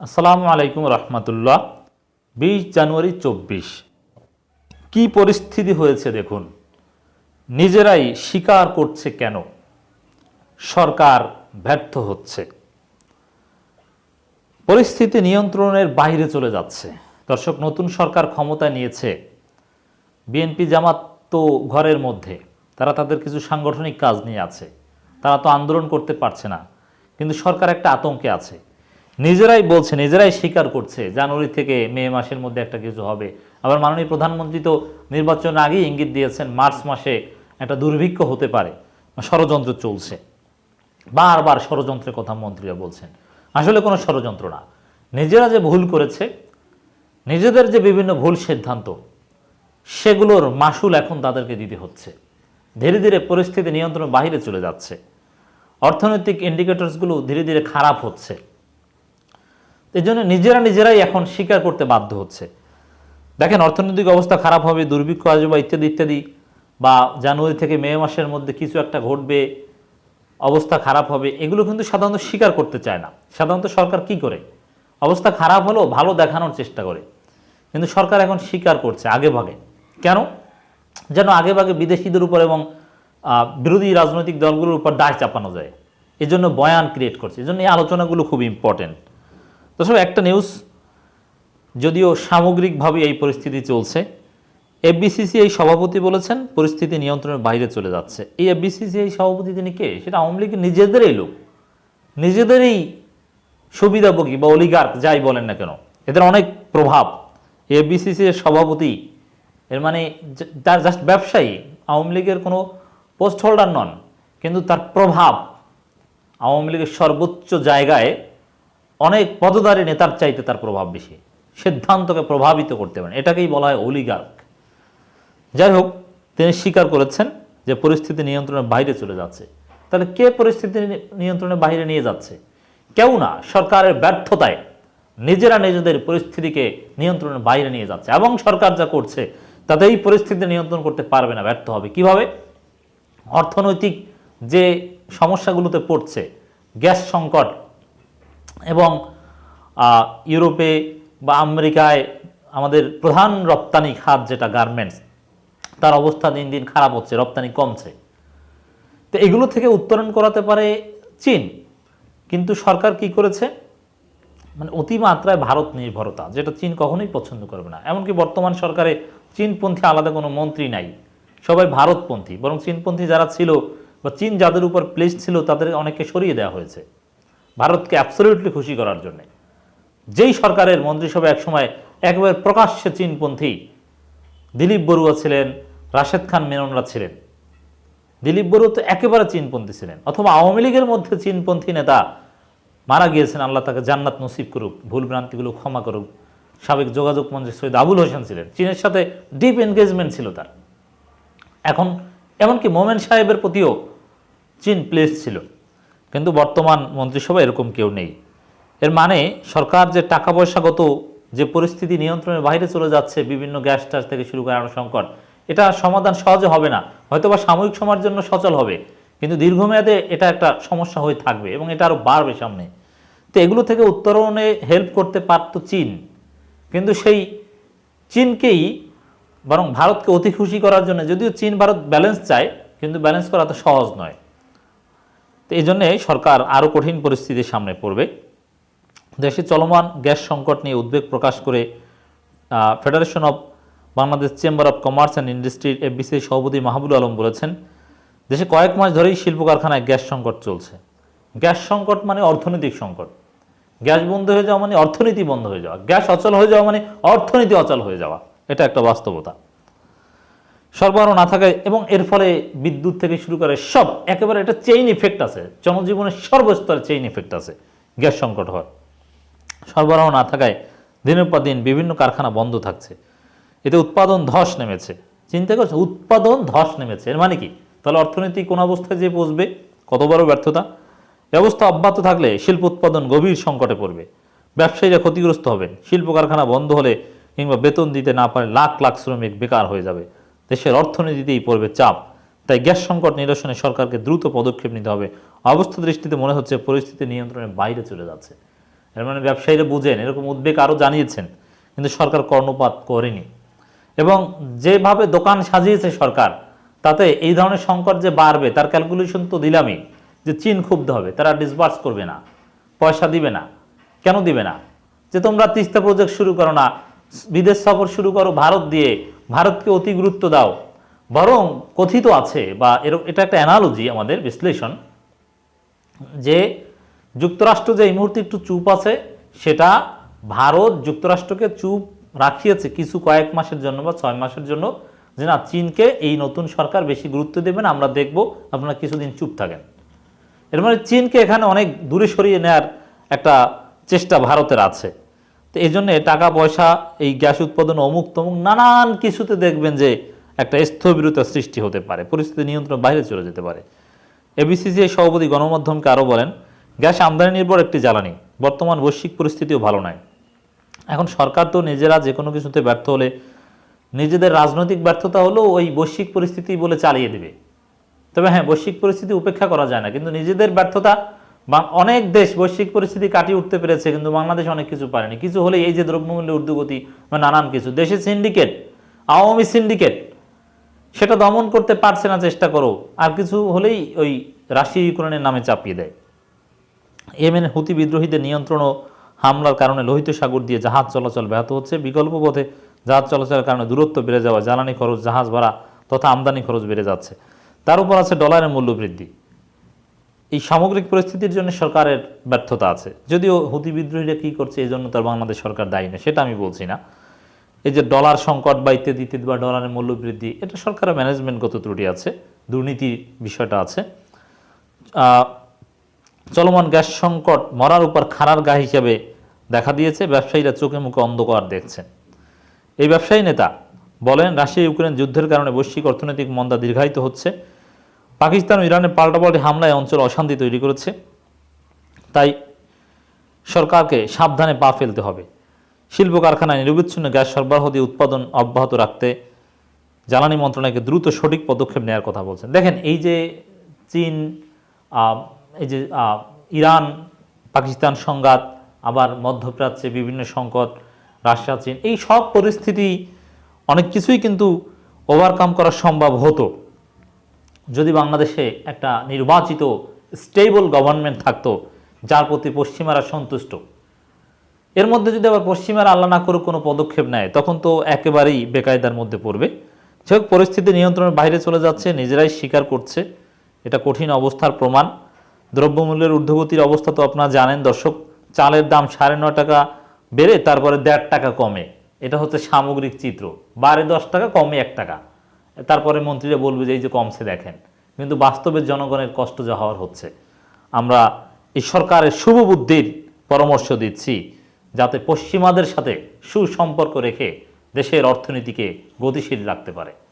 আসসালামু আলাইকুম রহমতুল্লাহ। বিশ জানুয়ারি চব্বিশ। কি পরিস্থিতি হয়েছে দেখুন। নিজেরাই স্বীকার করছে কেন? সরকার ব্যর্থ হচ্ছে। পরিস্থিতি নিয়ন্ত্রণের বাইরে চলে যাচ্ছে। দর্শক, নতুন সরকার ক্ষমতা নিয়েছে। বিএনপি জামাত তো ঘরের মধ্যে। তারা তাদের কিছু সাংগঠনিক কাজ নিয়ে আছে। তারা তো আন্দোলন করতে পারছে না। কিন্তু সরকার একটা আতঙ্কে আছে। নিজেরাই বলছে, নিজেরাই স্বীকার করছে, জানুয়ারি থেকে মে মাসের মধ্যে একটা কিছু হবে। আবার মাননীয় প্রধানমন্ত্রী তো নির্বাচন আগেই ইঙ্গিত দিয়েছেন, মার্চ মাসে একটা দুর্ভিক্ষ হতে পারে ষড়যন্ত্র চলছে। বারবার ষড়যন্ত্রের কথা মন্ত্রীরা বলছেন। আসলে কোনো ষড়যন্ত্র না। নিজেরা যে ভুল করেছে, নিজেদের যে বিভিন্ন ভুল সিদ্ধান্ত, সেগুলোর মাসুল এখন তাদেরকে দিতে হচ্ছে। ধীরে ধীরে পরিস্থিতি নিয়ন্ত্রণের বাইরে চলে যাচ্ছে। অর্থনৈতিক ইন্ডিকেটরসগুলো ধীরে ধীরে খারাপ হচ্ছে। এই জন্য নিজেরা নিজেরাই এখন স্বীকার করতে বাধ্য হচ্ছে। দেখেন, অর্থনৈতিক অবস্থা খারাপ হবে, দুর্ভিক্ষ আসবে বা ইত্যাদি ইত্যাদি, বা জানুয়ারি থেকে মে মাসের মধ্যে কিছু একটা ঘটবে, অবস্থা খারাপ হবে, এগুলো কিন্তু সাধারণত স্বীকার করতে চায় না। সাধারণত সরকার কি করে? অবস্থা খারাপ হলেও ভালো দেখানোর চেষ্টা করে। কিন্তু সরকার এখন স্বীকার করছে আগে ভাগে। কেন? যেন আগে ভাগে বিদেশিদের উপর এবং বিরোধী রাজনৈতিক দলগুলোর উপর দায় চাপানো যায়। এজন্য বয়ান ক্রিয়েট করছে। এই জন্য এই আলোচনাগুলো খুব ইম্পর্টেন্ট সব একটা নিউজ যদিও সামগ্রিকভাবে এই পরিস্থিতি চলছে এফবিসিসি এই সভাপতি বলেছেন, পরিস্থিতি নিয়ন্ত্রণের বাইরে চলে যাচ্ছে। এই এফবিসিসি এই সভাপতি তিনি কে? সেটা আওয়ামী লীগের নিজেদেরই লোক, নিজেদেরই সুবিধাভোগী বা অলিগার্ক যাই বলেন না কেন, এদের অনেক প্রভাব। এফবিসিসি এর সভাপতি, এর মানে তার জাস্ট ব্যবসায়ী, আওয়ামী লীগের কোনো পোস্ট হোল্ডার নন, কিন্তু তার প্রভাব আওয়ামী লীগের সর্বোচ্চ জায়গায় অনেক পদধারী নেতার চাইতে তার প্রভাব বেশি। সিদ্ধান্তকে প্রভাবিত করতে পারেন। এটাকেই বলা হয় অলিগার্ক যাই হোক, তিনি স্বীকার করেছেন যে পরিস্থিতি নিয়ন্ত্রণের বাইরে চলে যাচ্ছে। তাহলে কে পরিস্থিতি নিয়ন্ত্রণের বাইরে নিয়ে যাচ্ছে? কেউ না। সরকারের ব্যর্থতায় নিজেরা নিজেদের পরিস্থিতিকে নিয়ন্ত্রণের বাইরে নিয়ে যাচ্ছে। এবং সরকার যা করছে তাতে এই পরিস্থিতি নিয়ন্ত্রণ করতে পারবে না, ব্যর্থ হবে। কীভাবে? অর্থনৈতিক যে সমস্যাগুলোতে পড়ছে, গ্যাস সংকট এবং ইউরোপে বা আমেরিকায় আমাদের প্রধান রপ্তানি খাত যেটা গার্মেন্টস, তার অবস্থা দিন দিন খারাপ হচ্ছে, রপ্তানি কমছে। তো এগুলো থেকে উত্তরণ করাতে পারে চীন। কিন্তু সরকার কি করেছে? মানে অতিমাত্রায় ভারত নির্ভরতা, যেটা চীন কখনোই পছন্দ করবে না। এমনকি বর্তমান সরকারে চীনপন্থী আলাদা কোনো মন্ত্রী নাই। সবাই ভারতপন্থী, বরং চীনপন্থী যারা ছিল বা চীন যাদের উপর প্লেস ছিল, তাদের অনেককে সরিয়ে দেওয়া হয়েছে। ভারতকে অ্যাবসলিউটলি খুশি করার জন্যে। যেই সরকারের মন্ত্রিসভা একসময় একেবারে প্রকাশ্যে চীনপন্থী দিলীপ বড়ুয়া ছিলেন, রাশেদ খান মেননরা ছিলেন। দিলীপ বড়ুয়া তো একেবারে চীনপন্থী ছিলেন, অথবা আওয়ামী লীগের মধ্যে চীনপন্থী নেতা মারা গিয়েছেন, আল্লাহ তাকে জান্নাত নসিব করুক, ভুল ভ্রান্তিগুলো ক্ষমা করুক, সাবেক যোগাযোগ মন্ত্রী সৈয়দ আবুল হোসেন ছিলেন, চীনের সাথে ডিপ এনগেজমেন্ট ছিল তার। এখন এমনকি মোমেন সাহেবের প্রতিও চীন প্লেস ছিল। কিন্তু বর্তমান মন্ত্রিসভা এরকম কেউ নেই। এর মানে সরকার যে টাকা পয়সাগত যে পরিস্থিতি নিয়ন্ত্রণের বাইরে চলে যাচ্ছে, বিভিন্ন গ্যাস টাস থেকে শুরু করে আরও সংকট, এটা সমাধান সহজে হবে না। হয়তো বা সাময়িক সময়ের জন্য সচল হবে, কিন্তু দীর্ঘমেয়াদে এটা একটা সমস্যা হয়ে থাকবে এবং এটা আরও বাড়বে সামনে। তো এগুলো থেকে উত্তরণে হেল্প করতে পারত চীন, কিন্তু সেই চীনকেই বরং ভারতকে অতি খুশি করার জন্য, যদিও চীন ভারত ব্যালেন্স চায়, কিন্তু ব্যালেন্স করা তো সহজ নয়। তো এই জন্যে সরকার আরও কঠিন পরিস্থিতির সামনে পড়বে। দেশে চলমান গ্যাস সংকট নিয়ে উদ্বেগ প্রকাশ করে federation of Bangladesh chamber of commerce and ইন্ডাস্ট্রির এফবিসির সভাপতি মাহবুল আলম বলেছেন, দেশে কয়েক মাস ধরেই শিল্প কারখানায় গ্যাস সংকট চলছে। গ্যাস সংকট মানে অর্থনৈতিক সংকট। গ্যাস বন্ধ হয়ে যাওয়া মানে অর্থনীতি বন্ধ হয়ে যাওয়া। গ্যাস অচল হয়ে যাওয়া মানে অর্থনীতি অচল হয়ে যাওয়া। এটা একটা বাস্তবতা। সরবরাহ না থাকায় এবং এর ফলে বিদ্যুৎ থেকে শুরু করে সব, একেবারে একটা চেইন ইফেক্ট আছে। জনজীবনের সর্বস্তরে চেইন ইফেক্ট আছে, গ্যাস সংকট হয় সরবরাহ না থাকায় দিনের পর দিন বিভিন্ন কারখানা বন্ধ থাকছে। এতে উৎপাদন ধস নেমেছে। চিন্তা করছে, উৎপাদন ধস নেমেছে, এর মানে কি? তাহলে অর্থনীতি কোন অবস্থায় যে পৌঁছবে কত বড় ব্যর্থতা? ব্যবস্থা অব্যাহত থাকলে শিল্প উৎপাদন গভীর সংকটে পড়বে। ব্যবসায়ীরা ক্ষতিগ্রস্ত হবেন। শিল্প কারখানা বন্ধ হলে কিংবা বেতন দিতে না পারে লাখ লাখ শ্রমিক বেকার হয়ে যাবে। দেশের অর্থনীতিতেই পড়বে চাপ। তাই গ্যাস সংকট নিরসনে সরকারকে দ্রুত পদক্ষেপ নিতে হবে। অবস্থা দৃষ্টিতে মনে হচ্ছে পরিস্থিতি নিয়ন্ত্রণের বাইরে চলে যাচ্ছে। এর মানে ব্যবসায়ীরা বুঝেন, এরকম উদ্বেগ আরও জানিয়েছেন, কিন্তু সরকার কর্ণপাত করেনি। এবং যেভাবে দোকান সাজিয়েছে সরকার, তাতে এই ধরনের সংকট যে বাড়বে, তার ক্যালকুলেশন তো দিলামই, যে চীন ক্ষুব্ধ হবে, তারা ডিসবার্স করবে না, পয়সা দিবে না, কেন দিবে না? যে তোমরা তিস্তা প্রজেক্ট শুরু করো না, বিদেশ সফর শুরু করো ভারত দিয়ে ভারতকে অতি গুরুত্ব দাও। বরং কথিত আছে বা এরকম এটা একটা অ্যানালজি আমাদের বিশ্লেষণ, যে যুক্তরাষ্ট্র যে এই মুহূর্তে একটু চুপ আছে, সেটা ভারত যুক্তরাষ্ট্রকে চুপ রাখিয়েছে কিছু কয়েক মাসের জন্য বা ছয় মাসের জন্য, যে না, চীনকে এই নতুন সরকার বেশি গুরুত্ব দেবে না, আমরা দেখব আপনারা কিছুদিন চুপ থাকেন। এর মানে চীনকে এখানে অনেক দূরে সরিয়ে নেয়ার একটা চেষ্টা ভারতের আছে। তো এই জন্যে টাকা পয়সা এই গ্যাস উৎপাদন অমুক তমুক, নানান কিছুতে দেখবেন যে একটা স্থবিরতা সৃষ্টি হতে পারে, পরিস্থিতি নিয়ন্ত্রণ বাইরে চলে যেতে পারে। এবিসিসি সভাপতি গণমাধ্যমকে আরও বলেন, গ্যাস আমদানি নির্ভর একটি জ্বালানি, বর্তমান বৈশ্বিক পরিস্থিতিও ভালো নয়। এখন সরকার তো নিজেরা যে কোনো কিছুতে ব্যর্থ হলে, নিজেদের রাজনৈতিক ব্যর্থতা হলেও ওই বৈশ্বিক পরিস্থিতি বলে চালিয়ে দেবে। তবে হ্যাঁ বৈশ্বিক পরিস্থিতি উপেক্ষা করা যায় না, কিন্তু নিজেদের ব্যর্থতা বা অনেক দেশ বৈশ্বিক পরিস্থিতি কাটিয়ে উঠতে পেরেছে, কিন্তু বাংলাদেশ অনেক কিছু পারেনি। কিছু হলে এই যে দ্রব্যমূল্যের ঊর্ধ্বগতি বা নানান কিছু। দেশে সিন্ডিকেট আওয়ামী সিন্ডিকেট সেটা দমন করতে পারছে না, চেষ্টা করো। আর কিছু হলেই ওই রাশিয়া ইউক্রেনের নামে চাপিয়ে দেয়। ইয়েমেনের হুতি বিদ্রোহীদের নিয়ন্ত্রণ ও হামলার কারণে লোহিত সাগর দিয়ে জাহাজ চলাচল ব্যাহত হচ্ছে। বিকল্প পথে জাহাজ চলাচলের কারণে দূরত্ব বেড়ে যাওয়া, জ্বালানি খরচ, জাহাজ ভাড়া তথা আমদানি খরচ বেড়ে যাচ্ছে। তার উপর আছে ডলারের মূল্য বৃদ্ধি। এই সামগ্রিক পরিস্থিতির জন্য সরকারের ব্যর্থতা আছে। যদিও হুতি বিদ্রোহীরা কী করছে, এই জন্য তার বাংলাদেশ সরকার দায়ী না সেটা আমি বলছি না। এই যে ডলার সংকট বা ইত্যাদি ইত্যাদি বা ডলারের মূল্য বৃদ্ধি, এটা সরকারের ম্যানেজমেন্টগত ত্রুটি আছে, দুর্নীতি বিষয়টা আছে। চলমান গ্যাস সংকট মরার উপর খাড়ার গা হিসেবে দেখা দিয়েছে, ব্যবসায়ীরা চোখে মুখে অন্ধকার দেখছেন। এই ব্যবসায়ী নেতা বলেন রাশিয়া ইউক্রেন যুদ্ধের কারণে বৈশ্বিক অর্থনৈতিক মন্দা দীর্ঘায়িত হচ্ছে। পাকিস্তান ও ইরানের পাল্টাপাল্টি হামলায় অঞ্চল অশান্তি তৈরি করেছে। তাই সরকারকে সাবধানে পা ফেলতে হবে। শিল্প কারখানায় নিরবিচ্ছিন্ন গ্যাস সরবরাহ দিয়ে উৎপাদন অব্যাহত রাখতে জ্বালানি মন্ত্রণালয়কে দ্রুত সঠিক পদক্ষেপ নেওয়ার কথা বলছেন। দেখেন, এই যে চীন এই যে ইরান, পাকিস্তান সংঘাত, আবার মধ্যপ্রাচ্যে বিভিন্ন সংকট, রাশিয়া, চীন, এই সব পরিস্থিতি অনেক কিছুই কিন্তু ওভারকাম করা সম্ভব হতো। যদি বাংলাদেশে একটা নির্বাচিত স্টেবল গভর্নমেন্ট থাকতো, যার প্রতি পশ্চিমারা সন্তুষ্ট, এর মধ্যে যদি আবার পশ্চিমারা আল্লাহ না করে কোনো পদক্ষেপ নেয়, তখন তো একেবারেই বেকায়দার মধ্যে পড়বে। যাই পরিস্থিতি নিয়ন্ত্রণের বাইরে চলে যাচ্ছে, নিজেরাই স্বীকার করছে, এটা কঠিন অবস্থার প্রমাণ। দ্রব্যমূল্যের ঊর্ধ্বগতির অবস্থা তো আপনারা জানেন দর্শক, চালের দাম সাড়ে ন টাকা বেড়ে, তারপরে দেড় টাকা কমে। এটা হচ্ছে সামগ্রিক চিত্র। বারে দশ টাকা, কমে এক টাকা। তারপরে মন্ত্রীরা বলবে যে, এই যে কমছে দেখেন। কিন্তু বাস্তবে জনগণের কষ্ট যা হওয়ার হচ্ছে। আমরা এই সরকারের শুভ বুদ্ধির পরামর্শ দিচ্ছি যাতে পশ্চিমাদের সাথে সুসম্পর্ক রেখে দেশের অর্থনীতিকে গতিশীল রাখতে পারে।